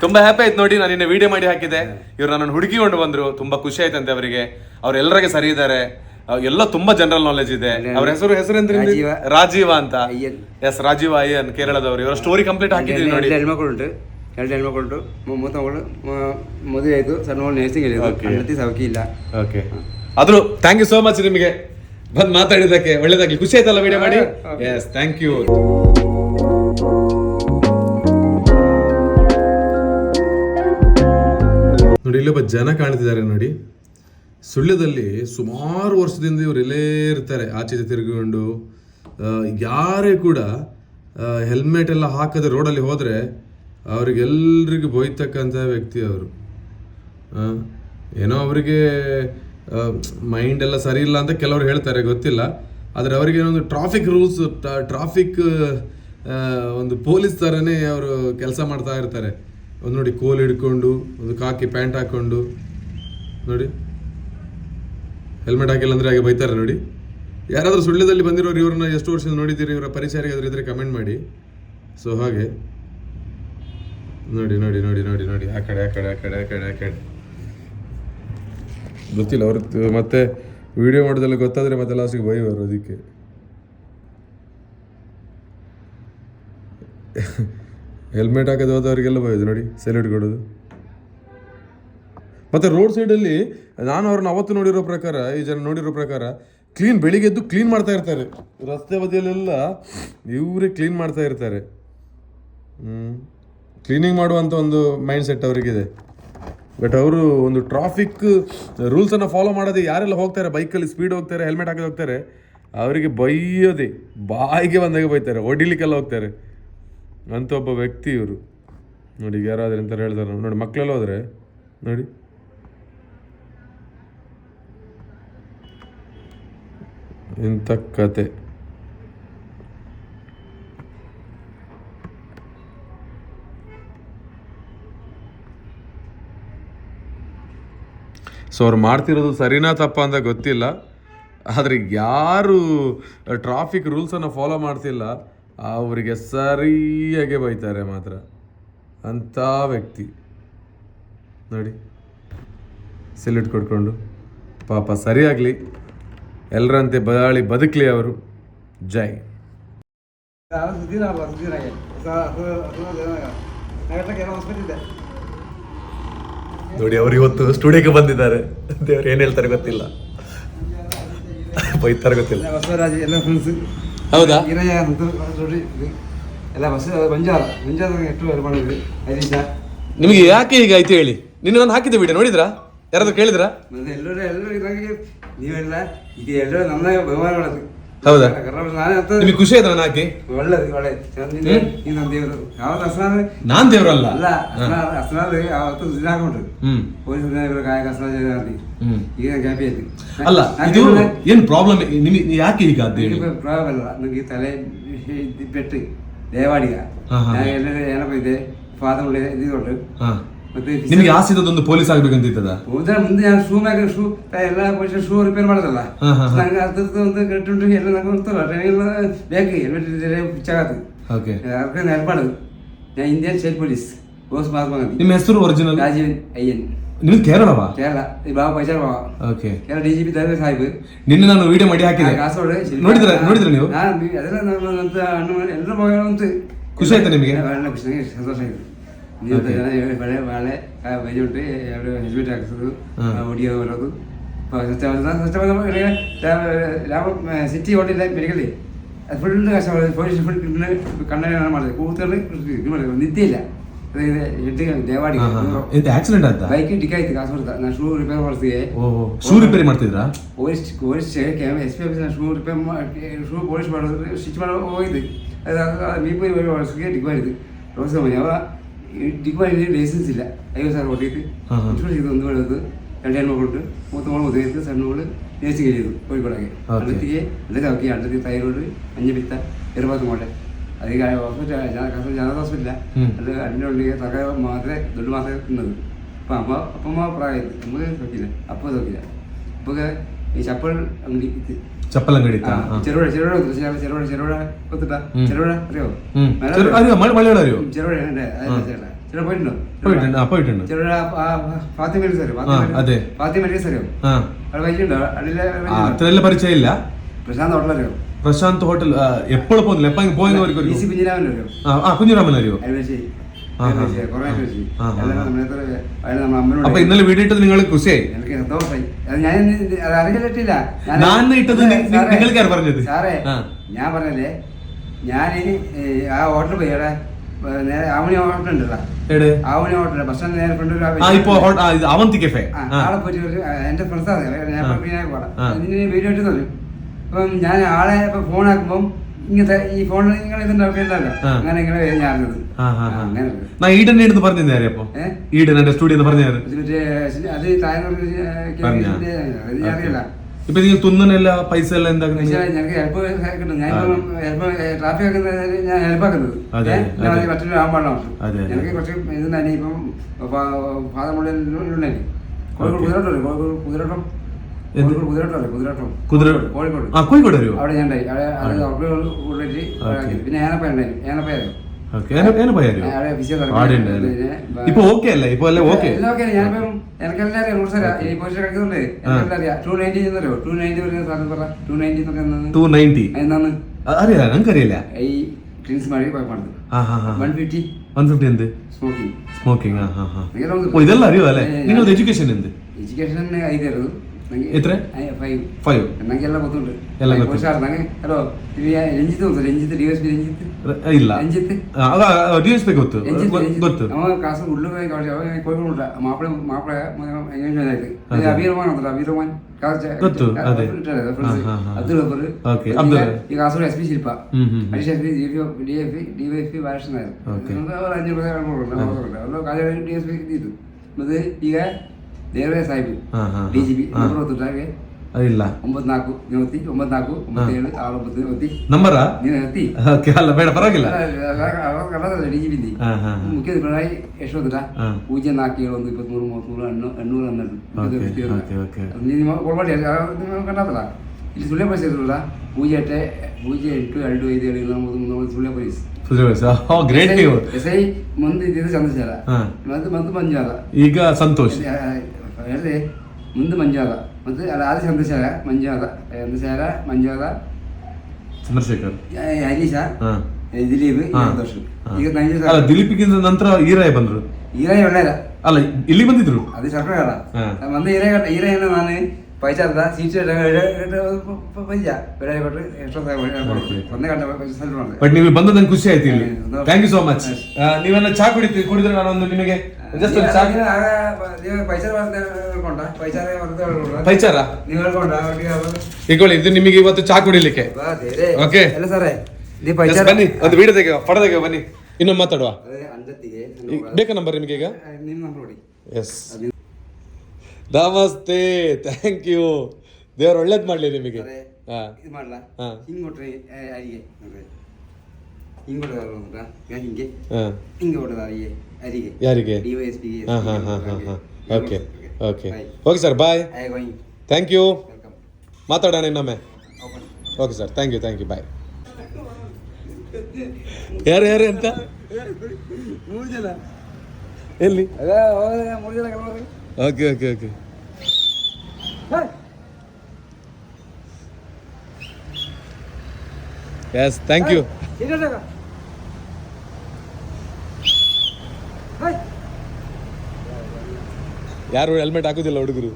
ತುಂಬಾ ಹ್ಯಾಪಿ ಆಯ್ತು ನೋಡಿ ನಾನು ನಿನ್ನೆ ವಿಡಿಯೋ ಮಾಡಿ ಹಾಕಿದೆ ಇವ್ರು ನನ್ನ ಹುಡುಕಿಕೊಂಡು ಬಂದ್ರು. ತುಂಬಾ ಖುಷಿ ಆಯ್ತಂತೆ ಅವರಿಗೆ. ಅವ್ರೆಲ್ಲರಿಗೆ ಸರಿ ಇದ್ದಾರೆ. ಎಲ್ಲ ತುಂಬಾ ಜನರಲ್ ನಾಲೆಜ್ ಇದೆ. ಅವ್ರ ಹೆಸರು ಹೆಸರು ರಾಜೀವ. ಅಂತ. ಎಸ್ ರಾಜೀವ ಅಯ್ಯನ್ ಕೇರಳದವರು. ಇವರ ಸ್ಟೋರಿ ಕಂಪ್ಲೀಟ್ ಹಾಕಿದ್ರಿ ನೋಡಿ. ಎರಡು ಹೆಣ್ಮಕ್ಳುಂಟು ಎರಡು ಹೆಣ್ಮಕ್ಳು ಉಂಟು. ಮೂತ ಮಗಳು ಮದುವೆ ಆಯ್ತು. ಸಣ್ಣ ಮಗಳು ನರ್ಸಿಂಗ್ ಹೇಳಿದ್ರು ಸೌಕಿ ಇಲ್ಲ. ಓಕೆ ಆದ್ರೂ ಥ್ಯಾಂಕ್ ಯು ಸೋ ಮಚ್ ನಿಮಗೆ. ಬಂದು ಮಾತಾಡಿದ್ದಕ್ಕೆ ಒಳ್ಳೇದಾಗ್ಲಿ. ಖುಷಿ ಆಯ್ತಲ್ಲ ವಿಡಿಯೋ ಮಾಡಿ? ಎಸ್ ಥ್ಯಾಂಕ್ ಯು ಇಲ್ಲೊಬ್ಬ ಜನ ಕಾಣ್ತಿದ್ದಾರೆ ನೋಡಿ. ಸುಳ್ಯದಲ್ಲಿ ಸುಮಾರು ವರ್ಷದಿಂದ ಇವರು ಇಲ್ಲೇ ಇರ್ತಾರೆ. ಆಚೆ ತಿರುಗಿಕೊಂಡು ಯಾರೇ ಕೂಡ ಹೆಲ್ಮೆಟ್ ಎಲ್ಲ ಹಾಕದೆ ರೋಡಲ್ಲಿ ಹೋದರೆ ಅವ್ರಿಗೆಲ್ರಿಗೂ ಬೈತಕ್ಕಂಥ ವ್ಯಕ್ತಿ ಅವರು. ಏನೋ ಅವರಿಗೆ ಮೈಂಡ್ ಎಲ್ಲ ಸರಿ ಇಲ್ಲ ಅಂತ ಕೆಲವರು ಹೇಳ್ತಾರೆ, ಗೊತ್ತಿಲ್ಲ. ಆದರೆ ಅವರಿಗೆ ಏನೊಂದು ಟ್ರಾಫಿಕ್ ರೂಲ್ಸ್ ಟ್ರಾಫಿಕ್ ಒಂದು ಪೊಲೀಸ್ ಥರನೇ ಅವರು ಕೆಲಸ ಮಾಡ್ತಾ ಇರ್ತಾರೆ. ಒಂದು ನೋಡಿ ಕೋಲ್ ಹಿಡ್ಕೊಂಡು, ಒಂದು ಕಾಕಿ ಪ್ಯಾಂಟ್ ಹಾಕ್ಕೊಂಡು ನೋಡಿ. ಹೆಲ್ಮೆಟ್ ಹಾಕಿಲ್ಲ ಅಂದರೆ ಹಾಗೆ ಬೈತಾರೆ ನೋಡಿ. ಯಾರಾದರೂ ಸುಳ್ಳ್ಯದಲ್ಲಿ ಬಂದಿರೋರು ಇವ್ರನ್ನ ಎಷ್ಟು ವರ್ಷದಿಂದ ನೋಡಿದ್ದೀರಿ, ಇವರ ಪರಿಚಯ ಇದ್ರೆ ಕಮೆಂಟ್ ಮಾಡಿ. ಸೊ ಹಾಗೆ. ನೋಡಿ ನೋಡಿ ನೋಡಿ ನೋಡಿ ನೋಡಿ. ಆ ಕಡೆ ಆ ಕಡೆ ಆ ಕಡೆ ಆ ಕಡೆ ಆ ಕಡೆ. ಗೊತ್ತಿಲ್ಲ ಅವ್ರ ಮತ್ತೆ ವಿಡಿಯೋ ಮಾಡೋದೆಲ್ಲ ಗೊತ್ತಾದ್ರೆ ಮತ್ತೆ ಲಾಸ್ಟಿಗೆ ಬೈವರು ಅದಕ್ಕೆ. ಹೆಲ್ಮೆಟ್ ಹಾಕದೆ ಹೋದವರಿಗೆಲ್ಲ ಬೈಯೋದು ನೋಡಿ ಸೆಲ್ಯೂಟ್ ಕೊಡೋದು ಮತ್ತೆ ರೋಡ್ ಸೈಡಲ್ಲಿ ನಾನು ಅವ್ರನ್ನ ಅವತ್ತು ನೋಡಿರೋ ಪ್ರಕಾರ, ಈ ಜನ ನೋಡಿರೋ ಪ್ರಕಾರ ಕ್ಲೀನ್ ಬೆಳಿಗ್ಗೆ ಎದ್ದು ಕ್ಲೀನ್ ಮಾಡ್ತಾ ಇರ್ತಾರೆ. ರಸ್ತೆ ಬದಿಯಲ್ಲೆಲ್ಲ ಇವರೇ ಕ್ಲೀನ್ ಮಾಡ್ತಾ ಇರ್ತಾರೆ. ಕ್ಲೀನಿಂಗ್ ಮಾಡುವಂಥ ಒಂದು ಮೈಂಡ್ ಸೆಟ್ ಅವರಿಗಿದೆ. ಬಟ್ ಅವರು ಒಂದು ಟ್ರಾಫಿಕ್ ರೂಲ್ಸನ್ನು ಫಾಲೋ ಮಾಡೋದೇ ಯಾರೆಲ್ಲ ಹೋಗ್ತಾರೆ ಬೈಕಲ್ಲಿ ಸ್ಪೀಡ್ ಹೋಗ್ತಾರೆ ಹೆಲ್ಮೆಟ್ ಹಾಕಿ ಹೋಗ್ತಾರೆ, ಅವರಿಗೆ ಬೈಯೋದೆ, ಬಾಯಿಗೆ ಬಂದಾಗ ಬೈತಾರೆ, ಹೊಡಿಲಿಕ್ಕೆಲ್ಲ ಹೋಗ್ತಾರೆ. ಅಂತ ಒಬ್ಬ ವ್ಯಕ್ತಿ ಇವರು. ನೋಡಿ, ಈಗ ಯಾರಾದ್ರೆ ಅಂತ ಹೇಳ್ತಾರೆ ನೋಡಿ ಮಕ್ಕಳೆಲ್ಲ ಹೋದ್ರೆ, ನೋಡಿ. ಇಂಥ ಕತೆ. ಸೊ, ಅವ್ರು ಮಾಡ್ತಿರೋದು ಸರಿನಾ ತಪ್ಪ ಅಂತ ಗೊತ್ತಿಲ್ಲ. ಆದರೆ ಯಾರು ಟ್ರಾಫಿಕ್ ರೂಲ್ಸನ್ನು ಫಾಲೋ ಮಾಡ್ತಿಲ್ಲ. ಅವರಿಗೆ ಸರಿಯಾಗಿ ಬೈತಾರೆ ಮಾತ್ರ. ಅಂಥ ವ್ಯಕ್ತಿ. ನೋಡಿ ಸೆಲ್ಯೂಟ್ ಕೊಡ್ಕೊಂಡು ಪಾಪ ಸರಿಯಾಗಲಿ. ಎಲ್ಲರಂತೆ ಬದಾಳಿ ಬದುಕಲಿ ಅವರು. ಜೈ. ನೋಡಿ ಅವರು ಇವತ್ತು ಸ್ಟುಡಿಯೋಗೆ ಬಂದಿದ್ದಾರೆ. ದೇವ್ರು ಏನು ಹೇಳ್ತಾರೆ ಗೊತ್ತಿಲ್ಲ. ಬೈತಾರೆ ಗೊತ್ತಿಲ್ಲ. ಹೌದಾ? ಈರಯ್ಯ ಅಂತ ನೋಡಿ ಎಲ್ಲ ಬಸ್ ಮಂಜಾರ ಮಂಜಾರ ಎಷ್ಟು ಇದು ಮಾಡಿದ್ವಿ. ನಿಮಗೆ ಯಾಕೆ ಈಗ ಆಯ್ತು ಹೇಳಿ? ನಿನ್ನ ನಾನು ಹಾಕಿದ್ದೆ ಬಿಡಿ ನೋಡಿದ್ರಾ? ಯಾರಾದ್ರೂ ಕೇಳಿದ್ರಾ? ಮತ್ತೆ ಎಲ್ಲರೂ ಎಲ್ಲರೂ ಇದ್ರಂಗೆ ನೀವೆಲ್ಲ ಇದು ಎಲ್ಲರೂ ನನ್ನ ಬಹುಮಾನ ಮಾಡೋದು ಹೌದಾ? ನಾನೇ ಅಂತ ನಿಮಗೆ ಖುಷಿ ಆಯ್ತಾ ನಾನು ಹಾಕಿ ಒಳ್ಳೇದು. ಒಳ್ಳೇದು ಚಂದಿದೆ ದೇವರು. ಅಸ್ನಾದ? ನಾನ್ ದೇವ್ರಲ್ಲ? ಅಲ್ಲ ಅಸ್ನಾದ ಅಸ್ನಾದ ಯಾವತ್ತು ದಿನ ಹಾಕೊಂಡ್ರು. ಹ್ಮ್. ಪೊಲೀಸ್ ಅಸ್ನಾದ ಈಗ ಗ್ಯಾಪಿ ಐತಿ ಅಲ್ಲ ಇದು ಏನ್ ಪ್ರಾಬ್ಲಮ್ ನಿಮಗೆ ಯಾಕೆ ಈಗ ಅಂತ ಹೇಳಿ? ಪ್ರಾಬ್ಲಮ್ ಅಲ್ಲ ನನಗೆ ತಲೆ ಪೆಟ್ಟು ದೇವಾಡಿಗ. ಎಲ್ಲರೂ ಏನಪ್ಪ ಇದೆ? ಫಾದರ್ ಇದು ಕೊಟ್ಟು ಮತ್ತೆ ನಿಮಗೆ ಆಸೆ ಒಂದು ಪೊಲೀಸ್ ಆಗ್ಬೇಕಂತಿತ್ತದ? ಹೋದ್ರೆ ಮುಂದೆ ನಾನು ಶೂ ಮ್ಯಾಗ ಶೂ ಎಲ್ಲ ಪೊಲೀಸ್ ಶೂ ರಿಪೇರ್ ಮಾಡೋದಲ್ಲ. ನಂಗೆ ಅದ್ರದ್ದು ಒಂದು ಗಟ್ಟುಂಟು ಎಲ್ಲ ನಂಗೆ ಗೊತ್ತಲ್ಲ ಟ್ರೈನಿಂಗ್ ಬೇಕು ಹೆಲ್ಮೆಟ್ ಪಿಚ್ಚಾಗತ್ತು ಓಕೆ ಅದಕ್ಕೆ ನೆನಪಾಡು ನಾ ಇಂಡಿಯನ್ ಸ್ಟೇಟ್ ಪೊಲೀಸ್ ಬೋಸ್ ಮಹಾತ್ಮ ನಿಮ್ಮ ಹೆಸರು ಒರಿಜಿನಲ್ ರಾಜೀವ್ ಅಯ್ಯನ್ ನಿಮ್ದು ಕೇರಳವಾ? ಕೇರಳ ಈ ಬಾಬಾ ಪೈಸಾ ಬಾಬಾ. Okay Kerala D G P ಧರ್ಮ ಸಾಹಿಬ್. ನಿನ್ನೆ ನಾನು ವಿಡಿಯೋ ಮಾಡಿ ಹಾಕಿದೆ. ಕಾಸೋಡು ನೋಡಿದ್ರ ನೋಡಿದ್ರ ನೀವು? ನೀವು ಅದೆಲ್ಲ ನಾನು ಅಂತ ಅಣ್ಣ ಎಲ್ಲರೂ ಮಗಳು ಅಂತ ಖುಷಿ ಆಯ್ತಾ ನಿಮಗೆ? ಖುಷಿ ಸಂತೋಷ ಆಗಿದೆ ನೀವು ಅಂತ ಜನ ಹೇಳಿ ಬಳೆ ಬಾಳೆ ಕಾಯಿ ಬಜೆ ಉಂಟು ಎರಡು ಹೆಲ್ಮೆಟ್ ಹಾಕಿಸೋದು ಹಾ. ಹೊಡಿಯೋ ಬರೋದು ಸಿಟಿ ಹೊಡಿಲ್ಲ ಬೆಳಗಲಿ ಅದು ಫುಲ್ ಕಷ್ಟ ಪೊಲೀಸ್ ಫುಲ್ ಕನ್ನಡ ಮಾಡಿದೆ ಕೂತಲ್ಲಿ ಇದು ಮಾಡಿದೆ ನಿದ್ದೆ ಇಲ್ಲ ಹೆಡ್ಡಿಗೆ ದೇವಾಡಿ ಹಾ, ಹಾ, ಹಾ. ಎಂತ ಆಕ್ಸಿಡೆಂಟ್ ಆಯ್ತಾ ಬೈಕ್ ಡಿಕ್ಕ ಆಯ್ತು ಕಾಸು ಬರ್ತಾ ನಾನು ಶೂ ರಿಪೇರ್ ಮಾಡಿಸ್ತೀವಿ ಓ shoe repair ಮಾಡ್ತಿದ್ರಾ police police S P office shoe repair ಮಾಡಿ ಶೂ ಪೊಲೀಸ್ ಮಾಡೋದು ಸ್ಟಿಚ್ ಮಾಡೋ ಹೋಗಿದ್ದು ಅದು ಮೀಪು ವರ್ಷಕ್ಕೆ ಡಿಗ್ ಮಾಡಿದ್ದು ರೋಸ ಮನೆ ಅವ ഡിഗ്മാരി ലൈസൻസ് ഇല്ല. അയ്യോ സാർ ഓട്ടിയിട്ട് ഇൻഷുറൻസ് ചെയ്തു ഒന്ന് വേണ്ടത് രണ്ടേ മക്കളുണ്ട് മൂത്ത മോൾ ഉദയത്ത് സണ്ണോൾ നേഴ്സിംഗ് ചെയ്തു കോഴിക്കോടൊക്കെ. അടുത്തേക്ക് അടുത്ത് കവക്കി അടുത്ത് തൈറോയിഡ് പിത്ത എറുപാത്ത് മോളെ അത് ഹോസ്പിറ്റൽ കാസർഗോഡ് ഹോസ്പിറ്റലില്ല അത് അഡ്മിറ്റ് സർക്കാർ മാത്രമേ ദുഡ് മാസം തിന്നത്. അപ്പം അമ്മ അപ്പമ്മ പ്രായത്തിൽ നമുക്ക് നോക്കിയില്ല അപ്പോൾ നോക്കിയില്ല അപ്പോൾ ഈ ചപ്പൽ അങ്ങനെ ചപ്പലം കടിത്ത ചെറുപുഴ ചെറുപുഴ അറിയോ? അറിയോ? അറിയോ? പോയിട്ടുണ്ടോ? പോയിട്ടുണ്ട്. പോയിട്ടുണ്ട്. ചെറുപുഴ ഫാത്തിമ അതെ. പരിചയമില്ല. പ്രശാന്ത് ഹോട്ടൽ അറിയോ? പ്രശാന്ത് ഹോട്ടൽ എപ്പോഴും പോകുന്നില്ല. എപ്പോഴും പോയെന്ന് കുഞ്ഞിരാമൻ അറിയോ? ആ കുഞ്ഞിരാമൻ അറിയോ? അപ്പൊ ഇന്നലെ വീടിട്ടത് നിങ്ങൾ കുസിയായി ഞാൻ ഞാൻ സാറേ ഞാൻ പറഞ്ഞല്ലേ ഞാൻ ആ ഹോട്ടലിൽ പോയി നേരെ ആവണി ഹോട്ടൽ ഉണ്ടല്ലോ ആവണി ഹോട്ടൽ ബസ് സ്റ്റാൻഡ് നേരെ ഫ്രണ്ട് ആളെ പോയിട്ട് എന്റെ ഫ്രണ്ട്സ് ഞാൻ വീഡിയോ ഇട്ടു തന്നു അപ്പം ഞാൻ ആളെ ഫോണാക്കുമ്പം ഇങ്ങനത്തെ ഈ ഫോണിൽ നിങ്ങൾ ഇതിന്റെ ആവശ്യമില്ലല്ലോ അങ്ങനെ ഇങ്ങനെ ഞാനത്. അങ്ങനെ പറഞ്ഞു ഈഡൻ എന്റെ സ്റ്റുഡിയോ പറഞ്ഞു അത് അറിയില്ല. ഇപ്പൊ നിങ്ങൾ തുന്നനല്ല പൈസ എല്ലാം എന്താ ഞങ്ങൾക്ക് ഹെൽപ്പ് ഞാൻ ട്രാഫിക് ഞാൻ ഹെൽപ്പ് ആക്കുന്നത്. മറ്റൊരു ആകുമ്പോഴാണ് ഞങ്ങൾക്ക് കുറച്ച് ഇത് ഇപ്പം ഫാദർ കുതിരോട്ടം കുതിരോട്ടം കോഴിക്കോട് ഇപ്പൊ ഓക്കെ അല്ലേ? ഇപ്പൊ അല്ലേ ഓക്കെ. അറിയാ. നിങ്ങൾക്കറിയില്ല? സ്മോക്കിംഗ് ഇതെല്ലാം അറിയോ അല്ലേ? നിങ്ങളുടെ എഡ്യൂക്കേഷൻ എന്ത്? എഡ്യൂക്കേഷൻ ಎತ್ರೆ? ಫೈವ್ ಫೈವ್ ನನಗೆ ಎಲ್ಲ ಗೊತ್ತುಂಟು. ಎಲ್ಲ ಗೊತ್ತು ಸರ್ ಹಲೋ ರಂಜಿತ್ ಗೊತ್ತು Ranjith D S P Ranjith? ಇಲ್ಲ. ರಂಜಿತ್? ಅದ ಡಿ ಎಸ್ ಪಿ ಗೊತ್ತು. ಗೊತ್ತು ಅವ ಕಾಸು ಉಳ್ಳು ಕೋಯಿಕೊಳ್ರ ಮಾಪಳೆ ಮಾಪಳೆ ಎಂಗೇಜ್ಮೆಂಟ್ ಆಯ್ತು ಅಭಿರಮಾನ್ ಅಂದ್ರೆ ಅಭಿರಮಾನ್? ಗೊತ್ತು ಅದೇ. ಅದರ ಓಕೆ ಅಬ್ದುಲ್ ಈಗ Kasaragod S P Shilpa. Harish S P G P D F P D Y P Anju ರೂಪಾಯಿ ಕಾಲೇಜ್ ಡಿ ಎಸ್ ಪಿ ಇದ್ದು. ಮತ್ತೆ ಈಗ ದೇವರಾಯ ಸಾಹೇಬ್ ಡಿ ಜಿ ಬಿ ಡ್ರಾಗೆ ಇಲ್ಲ. ಒಂಬತ್ ನಾಲ್ಕು ನಾಲ್ಕು ಒಂಬತ್ತು ಏಳು ಆರು ಒಂಬತ್ತು ಅಲ್ಲ ಬೇಡ ಪರವಾಗಿಲ್ಲ. ಡಿ ಜಿ ಬಿ ಮುಖ್ಯ ಪಿಣರಾಯಿ ಪೂಜೆ ನಾಲ್ಕು ಏಳು ಒಂದು ಇಪ್ಪತ್ಮೂರು ಮೂವತ್ಮೂರು ಹಣ್ಣು ಹಣ್ಣೂರ ಹನ್ನೆರಡು. ನೀನು ಕಂಡಲ್ಲ ಇಲ್ಲಿ ಸುಳ್ಳೆ ಬಸ್ ಪೂಜೆ ಅಟ್ಟೆ ಪೂಜೆ ಎಂಟು ಎರಡು ಐದು ಏಳು ಇಲ್ಲ ಸುಳ್ಳೆ ಗ್ರೇಟ್ ನೀವು. ಮಂದಿ ಇದ್ದಿದ್ದು ಚಂದ್ರಶಾಲ ಮತ್ತೆ ಈಗ ಸಂತೋಷ. ಹೇಳಿದೆ ಮುಂದೆ ಮಂಜಾಲ ಮತ್ತೆ ಅಲ್ಲ ಆದಿ ಚಂದ್ರಶೇಖರ ಮಂಜಾಲ ಚಂದ್ರಶೇಖರ ಮಂಜಾಲ ಚಂದ್ರಶೇಖರ್ ಹರೀಶ ಹಾ ದಿಲೀಪ್ ಹಾ. ಸಂತೋಷ್ ಹಾ. ಈಗ ನಂಗೆ ಅಲ್ಲ ದಿಲೀಪಿಗಿಂತ ನಂತರ ಈರಾಯ ಬಂದ್ರು ಈರ ಒಳ್ಳೆಯ ಅಲ್ಲ ಇಲ್ಲಿ ಬಂದಿದ್ರು അത് സർക്കാർ ആ. വന്ന് ഈര ഈരയാണ് നാണ് പൈസ എടുത്ത സീറ്റ് പൈസ വിളയെ കൊണ്ട് എക്സ്ട്രാ വന്ന് കണ്ട പൈസ സ്ഥലമാണ് ಬಟ್ ನೀವು ಬಂದ ನಂಗೆ ಖುಷಿ ಆಯ್ತು ಇಲ್ಲಿ ಹ್ಮ್. ಥ್ಯಾಂಕ್ ಯು ಸೋ ಮಚ್ ನೀವೆಲ್ಲ ಚಾ ಕುಡಿತೀವಿ ಕುಡಿದ್ರೆ ನಾನು ಒಂದು ನಿಮಗೆ ಇಕೊಳ್ಳಿ ಇದು ನಿಮಗೆ ಇವತ್ತು ಚಾ ಕುಡಿಲಿಕ್ಕೆ. ಓಕೆ ಬನ್ನಿ ಒಂದು ವಿಡಿಯೋ ತೆಗೆ ಪಡ ಬನ್ನಿ. ಇನ್ನೊಮ್ಮೆ ಮಾತಾಡುವ. ಬೇಕಾ ನಂಬರ್ ನಿಮಗೆ ಈಗ ಎಸ್ ನಮಸ್ತೆ ಥ್ಯಾಂಕ್ ಯು ದೇವ್ರು ಒಳ್ಳೇದ್ ಮಾಡ್ಲಿ ನಿಮಗೆ. ಹಿಂಗ್ ಕೊಟ್ರೆ ಅರಿಗೆ ಹಿಂಗ್ ಕೊಡೋದ ഞാൻ ಹಿಂಗೆ ಹಾ ಹಿಂಗೆ ಕೊಡೋದ ಅರಿಗೆ ಅರಿಗೆ ಯಾರಿಗೆ ಡಿ ವೈ ಎಸ್ ಪಿ ಹಾ ಹಾ ಹಾ ಹಾ ಹಾ okay okay okay sir bye I going thank you welcome ಮಾತಾಡೋಣ ಇನ್ನೊಮ್ಮೆ open okay sir thank you thank you bye ಯಾರು ಯಾರು ಅಂತ ಮೂರು ಜನ ಎಲ್ಲಿ ಅದ ಮೂರು ಜನ ಕಲ್ಬರ್ರಿ okay okay okay yes thank you ಯಾರು ಹೆಲ್ಮೆಟ್ ಹಾಕೋದಿಲ್ಲ ಹುಡುಗರು